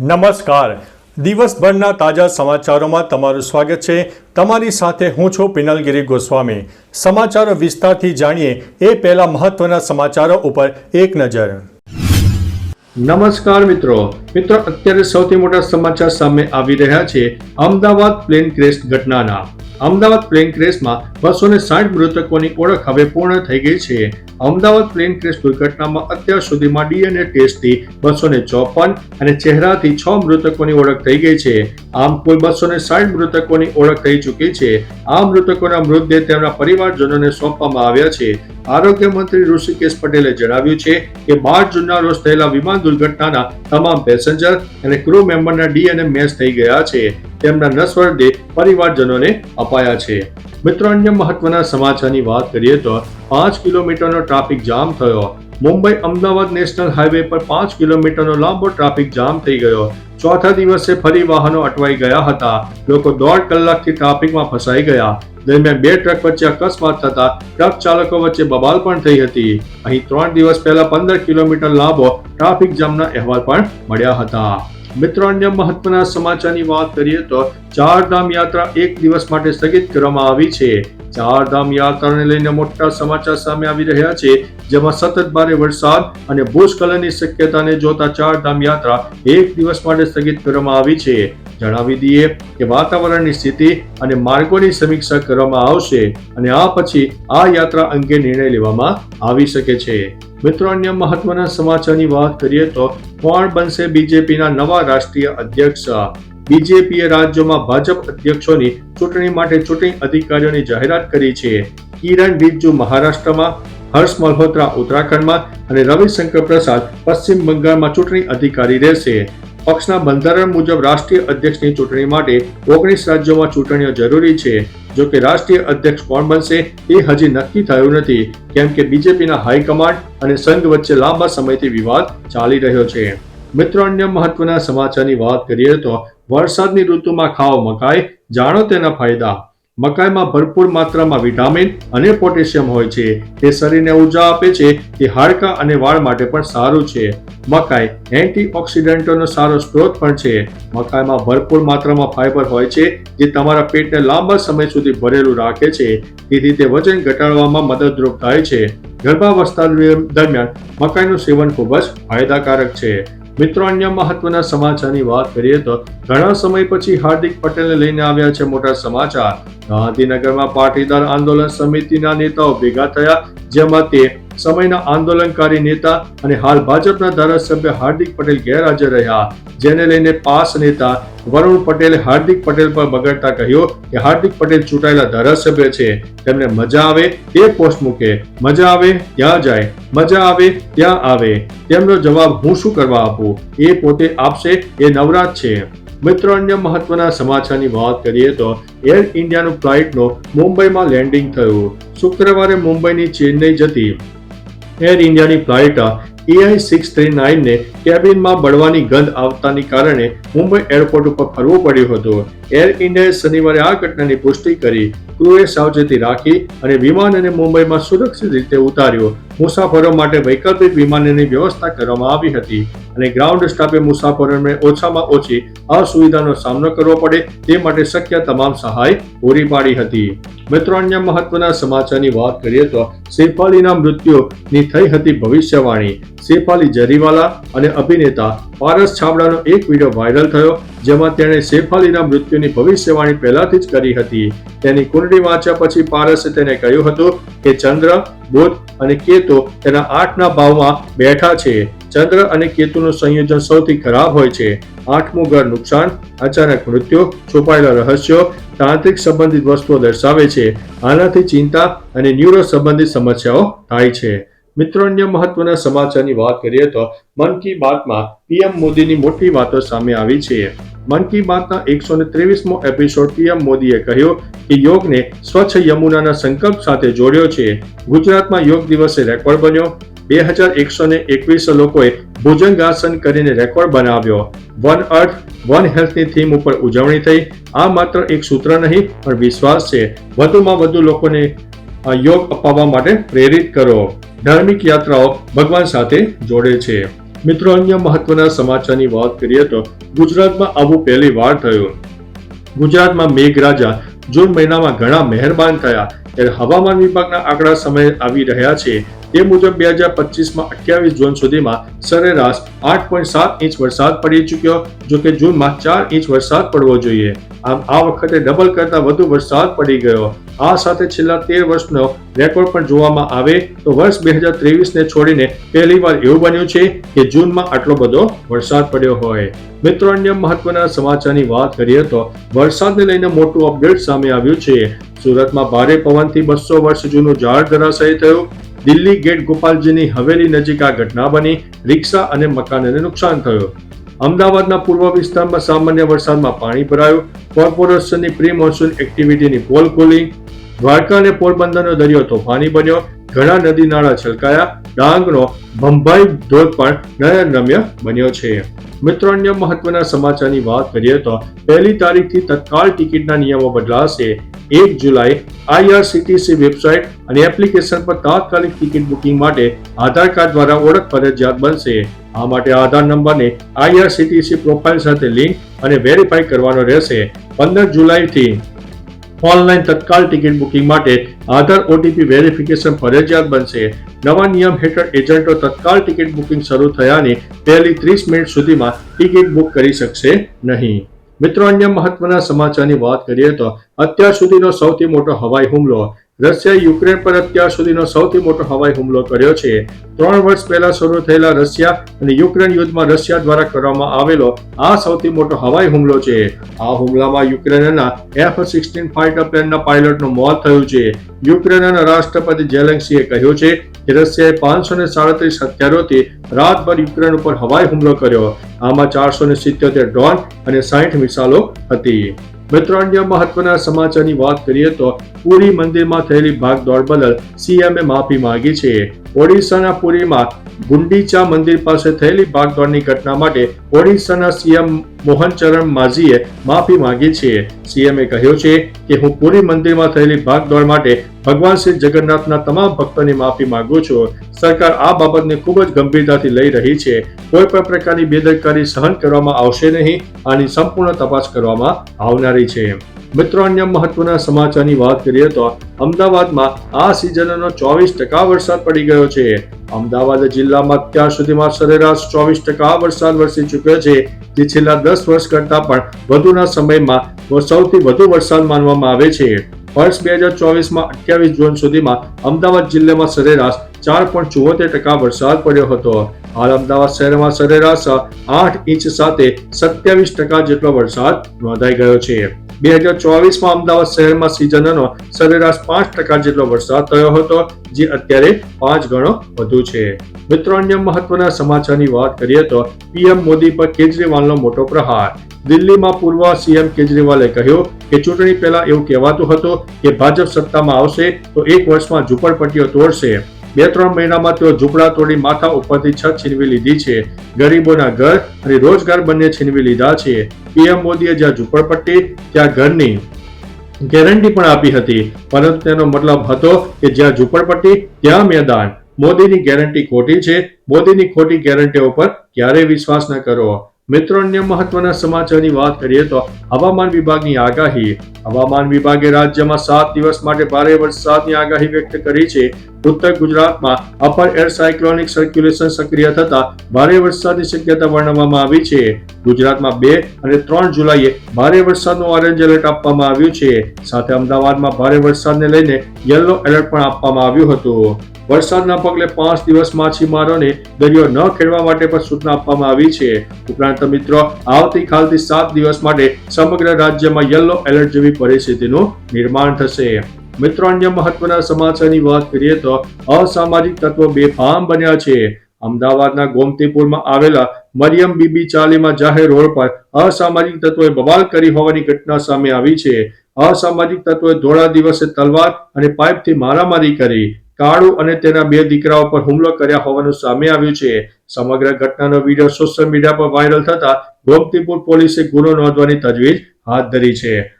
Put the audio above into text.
નમસ્કાર. દિવસભરના તાજા સમાચારોમાં તમારું સ્વાગત છે. તમારી સાથે હું છું પિનલગીરી ગોસ્વામી. સમાચારો વિસ્તારથી જાણીએ એ પહેલા મહત્વના સમાચારો ઉપર એક નજર. નમસ્કાર મિત્રો. મિત્રો, અત્યારે સૌથી મોટા સમાચાર સામે આવી રહ્યા છે. અમદાવાદ પ્લેન ક્રેશ ઘટનાના. અમદાવાદ પ્લેન ક્રેશમાં બસો ને સાઠ મૃતકોની ઓળખ હવે પૂર્ણ થઈ ગઈ છે. અમદાવાદ પ્લેન ક્રેશ દુર્ઘટનામાં અત્યાર સુધીમાં ડીએનએ ટેસ્ટથી બસો ને ચોપન અને ચહેરાથી છ મૃતકોની ઓળખ થઈ ગઈ છે. આમ કુલ બસો ને સાઠ મૃતકોની ઓળખ થઈ ચૂકી છે. આ મૃતકોના મૃતદેહ તેમના પરિવારજનોને સોંપવામાં આવ્યા છે. આરોગ્ય મંત્રી ઋષિકેશ પટેલે જણાવ્યું છે કે બાર જૂનના રોજ થયેલા વિમાન દુર્ઘટનાના તમામ પેસેન્જર અને ક્રૂ મેમ્બરના ડીએનએ મેચ થઈ ગયા છે. તેમના નશ્વર દેહ પરિવારજનોને અપાયા છે. મિત્રો, અન્ય મહત્વના સમાચારની વાત કરીએ તો પાંચ કિલોમીટરનો ટ્રાફિક જામ થયો. મુંબઈ અમદાવાદ નેશનલ હાઈવે પર પાંચ કિલોમીટરનો લાંબો ટ્રાફિક જામ થઈ ગયો. ચોથા દિવસે ફરી વાહનો અટવાઈ ગયા હતા. લોકો દોઢ કલાકથી ટ્રાફિકમાં ફસાઈ ગયા. દરમિયાન બે ટ્રક વચ્ચે અકસ્માત થતા ટ્રક ચાલકો વચ્ચે બબાલ પણ થઈ હતી. અહીં ત્રણ દિવસ પહેલા પંદર કિલોમીટર લાંબો ટ્રાફિક જામના અહેવાલ પણ મળ્યા હતા. મિત્રો અન્ય મહત્વના સમાચારની વાત કરીએ તો ચાર ધામ યાત્રા એક દિવસ માટે સ્થગિત કરવામાં આવી છે. ચાર ધામ યાત્રાને લઈને મોટા સમાચાર સામે આવી રહ્યા છે, જેમાં સતત ભારે વરસાદ અને ભૂસ્ખલનની શક્યતાને જોતા ચાર ધામ યાત્રા એક દિવસ માટે સ્થગિત કરવામાં આવી છે. જણાવી દઈએ કે વાતાવરણની સ્થિતિ અને માર્ગોની સમીક્ષા કરવામાં આવશે અને આ પછી આ યાત્રા અંગે નિર્ણય લેવામાં આવી શકે છે. મિત્રો, અન્ય મહત્વના સમાચારની વાત કરીએ તો કોણ બનશે બીજેપીના નવા રાષ્ટ્રીય અધ્યક્ષ? બીજેપીએ રાજ્યોમાં ભાજપ અધ્યક્ષોની ચૂંટણી માટે ચૂંટણી અધિકારીઓની જાહેરાત કરી છે. કિરણ રિજ્જુ મહારાષ્ટ્રમાં, હર્ષ મલ્હોત્રા ઉત્તરાખંડમાં અને રવિશંકર પ્રસાદ પશ્ચિમ બંગાળમાં ચૂંટણી અધિકારી રહેશે. પક્ષના બંધારણ મુજબ રાષ્ટ્રીય અધ્યક્ષની ચૂંટણી માટે ઓગણીસ રાજ્યોમાં ચૂંટણીઓ જરૂરી છે. જો કે રાષ્ટ્રીય અધ્યક્ષ કોણ બનશે એ હજી નક્કી થયું નથી, કેમ કે બીજેપીના હાઈકમાન્ડ અને સંઘ વચ્ચે લાંબા સમયથી વિવાદ ચાલી રહ્યો છે. મિત્રો, અન્ય મહત્વના સમાચારની વાત કરીએ તો વરસાદની ઋતુમાં ખાઓ મકાઈ, જાણો તેના ફાયદા? મકાઈમાં ભરપૂર માત્રામાં વિટામિન અને પોટેશિયમ હોય છે. તે શરીરને ઊર્જા આપે છે તે હાડકાં અને વાળ માટે પણ સારું છે. મકાઈ એન્ટીઓક્સિડન્ટોનો સારો સ્ત્રોત પણ છે. મકાઈમાં ભરપૂર માત્રામાં ફાઇબર હોય છે જે તમારા પેટને લાંબા સમય સુધી ભરેલું રાખે છે. તેથી તે વજન ઘટાડવામાં મદદરૂપ થાય છે. ગર્ભાવસ્થા દરમિયાન મકાઈનું સેવન ખૂબ જ ફાયદાકારક છે. મિત્રો, અન્ય મહત્વના સમાચારની વાત કરીએ તો ઘણા સમય પછી હાર્દિક પટેલને લઈને આવ્યા છે મોટા સમાચાર. ગાંધીનગરમાં પાટીદાર આંદોલન સમિતિના નેતાઓ ભેગા થયા, જેમાં તે સમયના આંદોલનકારી નેતા અને હાલ ભાજપના ધારાસભ્ય હાર્દિક પટેલ ગેરહાજર રહ્યા. જેને લઈને પાસ નેતા વરુણ પટેલે હાર્દિક પટેલ પર બગડતા કહ્યું કે હાર્દિક પટેલ ચૂંટાયેલા ધારાસભ્ય છે. તેમને મજા આવે એ પોસ્ટ મૂકે. મજા આવે ત્યાં જાય. મજા આવે ત્યાં આવે. તેમનો જવાબ હું શું કરવા આપું? એ પોતે આપશે એ નવરાત છે. મિત્રો, અન્ય મહત્વના સમાચારની વાત કરીએ તો એર ઇન્ડિયાનું ફ્લાઇટનું મુંબઈમાં લેન્ડિંગ થયું. શુક્રવારે મુંબઈની ચેન્નઈ જતી એર ઇન્ડિયાની ફ્લાઇટ એઆઈ સિક્સ થ્રી નાઇનને કેબિનમાં બળવાની ગંધ આવતાની કારણે મુંબઈ એરપોર્ટ ઉપર ફરવું પડ્યું હતું. એર ઇન્ડિયાએ શનિવારે આ ઘટનાની પુષ્ટિ કરી. ક્રૂએ સાવચેતી રાખી અને વિમાનને મુંબઈમાં સુરક્ષિત રીતે ઉતાર્યો. મુસાફરો માટે વૈકલ્પિક વિમાનની વ્યવસ્થા કરવામાં આવી હતી અને ગ્રાઉન્ડ સ્ટાફે મુસાફરોને ઓછામાં ઓછી અસુવિધાનો સામનો કરવો પડે તે માટે શક્ય તમામ સહાય પૂરી પાડી હતી. મિત્રો, અન્ય મહત્વના સમાચારની વાત કરીએ તો શેફાલીના મૃત્યુની થઈ હતી ભવિષ્યવાણી. શેફાલી જરીવાલા અને અભિનેતા પારસ છાબડાનો એક વીડિયો વાયરલ થયો જેમાં તેણે શેફાલીના મૃત્યુની ભવિષ્યવાણી પહેલાથી જ કરી હતી. તેની કુંડળી વાંચ્યા પછી પારસે તેને કહ્યું હતું કે, ચંદ્ર, બુધ અને કેતુ તેના આઠના ભાવમાં બેઠા છે. ચંદ્ર અને કેતુનું સંયોજન સૌથી ખરાબ હોય છે. આઠમું ઘર નુકસાન, અચાનક મૃત્યુ, છુપાયેલા રહસ્યો, તાંત્રિક સંબંધિત વસ્તુઓ દર્શાવે છે. આનાથી ચિંતા અને ન્યુરો સંબંધિત સમસ્યાઓ થાય છે. મિત્રો, અન્ય મહત્વના સમાચારની વાત કરીએ તો મન કી બાતમાં પીએમ મોદીની મોટી વાતો સામે આવી છે. મન કી બાતના એકસો ને ત્રેવીસમો એપિસોડ પીએમ મોદીએ કહ્યું કે યોગને સ્વચ્છ યમુનાના સંકલ્પ સાથે જોડ્યો છે. ગુજરાતમાં યોગ દિવસે રેકોર્ડ બન્યો. બે હજાર એકસો ને એકવીસ લોકોએ ભુજંગાસન કરીને રેકોર્ડ બનાવ્યો. વન અર્થ, વન હેલ્થની થીમ ઉપર ઉજવણી થઈ. આ માત્ર એક સૂત્ર નહીં, પણ વિશ્વાસ છે. વધુમાં વધુ લોકોને યોગ અપાવવા માટે પ્રેરિત કરો. ધાર્મિક યાત્રાઓ ભગવાન સાથે જોડે છે. મિત્રો, અન્ય મહત્વના સમાચારની વાત કરીએ તો ગુજરાતમાં આવું પહેલી વાર થયું. ગુજરાતમાં મેઘરાજા જૂન મહિનામાં ઘણા મહેરબાન થયા. ત્યારે હવામાન વિભાગના આંકડા સમય આવી રહ્યા છે. તે મુજબ બે હજાર પચીસમાં અઠ્યાવીસ જૂન સુધીમાં સરેરાશ આઠ પોઈન્ટ સાત ઇંચ વરસાદ પડી ચૂક્યો, જો કે જૂનમાં ચાર ઇંચ વરસાદ પડવો જોઈએ. આમ આ વખતે ડબલ કરતા વધુ વરસાદ પડી ગયો. આ સાથે છેલ્લા તેર વર્ષનો રેકોર્ડ પણ જોવામાં આવે તો વર્ષ બે હજાર ત્રેવીસને છોડીને પહેલીવાર એવું બન્યું છે કે જૂનમાં આટલો બધો વરસાદ પડ્યો હોય. મિત્રો, અન્ય મહત્વના સમાચારની વાત કરીએ તો વરસાદને લઈને મોટું અપડેટ સામે આવ્યું છે. સુરતમાં ભારે પવનથી બસો વર્ષ જૂનું ઝાડ ધરાશય થયું. દિલ્હી ગેટ ગોપાલજીની હવેલી નજીક આ ઘટના બની. રિક્ષા અને મકાનને નુકસાન થયું. અમદાવાદના પૂર્વ વિસ્તારમાં સામાન્ય વરસાદમાં પાણી ભરાયું. કોર્પોરેશનની પ્રી મોન્સૂન એક્ટિવિટીની પોલ ખોલી. દ્વારકા અને પોરબંદરનો દરિયો તોફાની બન્યો. ઘણા નદી નાળા છલકાયા. ડાંગનો ભંભાઈ ધોધ પણ નયનરમ્ય બન્યો છે. મિત્રો, અન્ય મહત્વના સમાચારની વાત કરીએ તો પહેલી તારીખથી તત્કાલ ટિકિટના નિયમો બદલાશે. એક જુલાઈ આઈઆરસીટીસી વેબસાઇટ અને એપ્લિકેશન પર તાત્કાલિક ટિકિટ બુકિંગ માટે આધાર કાર્ડ દ્વારા ઓળખ ફરજિયાત બનશે. આ માટે આધાર નંબરને આઈઆરસીટીસી પ્રોફાઇલ સાથે લિંક અને વેરીફાઈ કરવાનો રહેશે. પંદર જુલાઈથી ઓનલાઈન તત્કાલ ટિકિટ બુકિંગ માટે આધાર ઓટીપી વેરિફિકેશન ફરજિયાત બનશે. નવા નિયમ હેઠળ એજન્ટો તત્કાલ ટિકિટ બુકિંગ શરૂ થયાની પહેલી ત્રીસ મિનિટ સુધીમાં ટિકિટ બુક કરી શકશે નહીં. મિત્રો, અન્ય મહત્વના સમાચારની વાત કરીએ તો અત્યાર સુધીનો સૌથી મોટો હવાઈ હુમલો રશિયાએ યુક્રેન પર અત્યાર સુધીનો સૌથી મોટો હવાઈ હુમલો કર્યો છે. ત્રણ વર્ષ પહેલા શરૂ થયેલા રશિયા અને યુક્રેન યુદ્ધમાં રશિયા દ્વારા કરવામાં આવેલો આ સૌથી મોટો હવાઈ હુમલો છે. આ હુમલામાં યુક્રેનના એફ સિક્સટીન ફાઇટર પ્લેનના પાયલટનું મોત થયું છે. યુક્રેનના રાષ્ટ્રપતિ જેલેન્સીએ કહ્યું છે કે રશિયાએ પાંચસો ને સાડત્રીસ હથિયારોથી રાતભર યુક્રેન ઉપર હવાઈ હુમલો કર્યો. આમાં ચારસો ને સિત્યોતેર ડ્રોન અને સાઠ મિસાઇલો હતી. મિત્રો મહત્વના સમાચારની વાત કરીએ તો પુરી મંદિરમાં થયેલી ભાગદોડ બદલ સીએમએ માફી માંગી છે. ઓડિશાના પુરીમાં ગુંડીચા મંદિર પાસે થયેલી ભાગદોડની ઘટના માટે ઓડિશાના સીએમ મોહનચરણ માઝીએ માફી માંગી છે. સીએમએ કહ્યું છે કે, હું પુરી મંદિરમાં થયેલી ભાગદોડ માટે ભગવાન શ્રી જગન્નાથના તમામ ભક્તોની માફી માંગુ છું. સરકાર આ બાબતને ખૂબ જ ગંભીરતાથી લઈ રહી છે. કોઈ પણ પ્રકારની બેદરકારી સહન કરવામાં આવશે નહીં. આની સંપૂર્ણ તપાસ કરવામાં આવનારી છે. મિત્રો, અન્ય મહત્વના સમાચારની વાત કરીએ તો અમદાવાદમાં આ સિઝનનો ચોવીસ ટકા વરસાદ પડી ગયો છે. અમદાવાદ જિલ્લામાં અત્યાર સુધીમાં સરેરાશ ચોવીસ ટકા વરસાદ વરસી ચૂક્યો છે, જે છેલ્લા દસ વર્ષ કરતા પણ વધુના સમયમાં સૌથી વધુ વરસાદ માનવામાં આવે છે. વર્ષ બે હજાર ચોવીસમાં અઠ્યાવીસ જૂન સુધીમાં અમદાવાદ જિલ્લામાં સરેરાશ ચાર પોઈન્ટ ચુમ્મોતેર ટકા વરસાદ પડ્યો હતો. હાલ અમદાવાદ શહેરમાં સરેરાશ આઠ ઇંચ સાથે સત્યાવીસ ટકા જેટલો વરસાદ નોંધાઈ ગયો છે. બે હજાર ચોવીસમાં અમદાવાદ શહેરમાં સિઝનનો સરેરાશ પાંચ ટકા જેટલો વરસાદ થયો હતો, જે અત્યારે પાંચ ગણો વધુ છે. મિત્રો, અન્ય મહત્વના સમાચારની વાત કરીએ તો પીએમ મોદી પર કેજરીવાલનો મોટો પ્રહાર. દિલ્હીમાં પૂર્વ સીએમ કેજરીવાલે કહ્યું કે ચૂંટણી પહેલા એવું કહેવાતું હતું કે ભાજપ સત્તામાં આવશે તો એક વર્ષમાં ઝૂંપડપટ્ટીઓ તોડશે. બે ત્રણ મહિનામાં તેઓ ઝૂંપડા તોડી માથા ઉપરથી છત છીનવી લીધી છે. ગરીબોના ઘર અને રોજગાર બંને છીનવી લીધા છે. પીએમ મોદીએ જ્યાં ઝૂંપડપટ્ટી, ત્યાં ઘરની ગેરંટી પણ આપી હતી. પરંતુ તેનો મતલબ હતો કે જ્યાં ઝૂંપડપટ્ટી, ત્યાં મેદાન. મોદીની ગેરંટી ખોટી છે. મોદીની ખોટી ગેરંટીઓ પર ક્યારેય વિશ્વાસ ન કરો. મિત્રો, અન્ય મહત્વના સમાચારની વાત કરીએ તો હવામાન વિભાગની આગાહી. હવામાન વિભાગે રાજ્યમાં સાત દિવસ માટે ભારે વરસાદની આગાહી વ્યક્ત કરી છે. ઉત્તર ગુજરાતમાં અપર એર સાયક્લોનિક સર્ક્યુલેશન સક્રિય થતા ભારે વરસાદની શક્યતા વર્ણવવામાં આવી છે. ગુજરાતમાં બે અને ત્રણ જુલાઈએ ભારે વરસાદનું ઓરેન્જ એલર્ટ આપવામાં આવ્યું છે. સાથે અમદાવાદમાં ભારે વરસાદને લઈને યલો એલર્ટ પણ આપવામાં આવ્યું હતું. વરસાદના પગલે પાંચ દિવસ માછીમારોને દરિયો ન ખેડવા માટે પણ સૂચના આપવામાં આવી છે. ઉપરાંત મિત્રો, આવતીકાલથી સાત દિવસ માટે સમગ્ર રાજ્યમાં યલો એલર્ટ જેવી પરિસ્થિતિનું નિર્માણ થશે. મિત્રો, અન્ય મહત્વના સમાચારની વાત કરીએ તો અસામાજિક તત્વો બેફામ બન્યા છે. અમદાવાદના ગોમતીપુરમાં આવેલા મરિયમ બીબી ચાલીમાં જાહેર રોડ પર અસામાજિક તત્વોએ બવાલ કરી હોવાની ઘટના સામે આવી છે. અસામાજિક તત્વોએ ધોળા દિવસે તલવાર અને પાઇપથી મારામારી કરી. કાળુ અને તેના બે દીકરાઓ પર હુમલો કર્યા હોવાનું સામે આવ્યું છે. સમગ્ર ઘટનાનો વીડિયો સોશિયલ મીડિયા પર વાયરલ થતા ગોમતીપુર પોલીસે ગુનો નોંધવાની તજવીજ હાથ ધરી છે.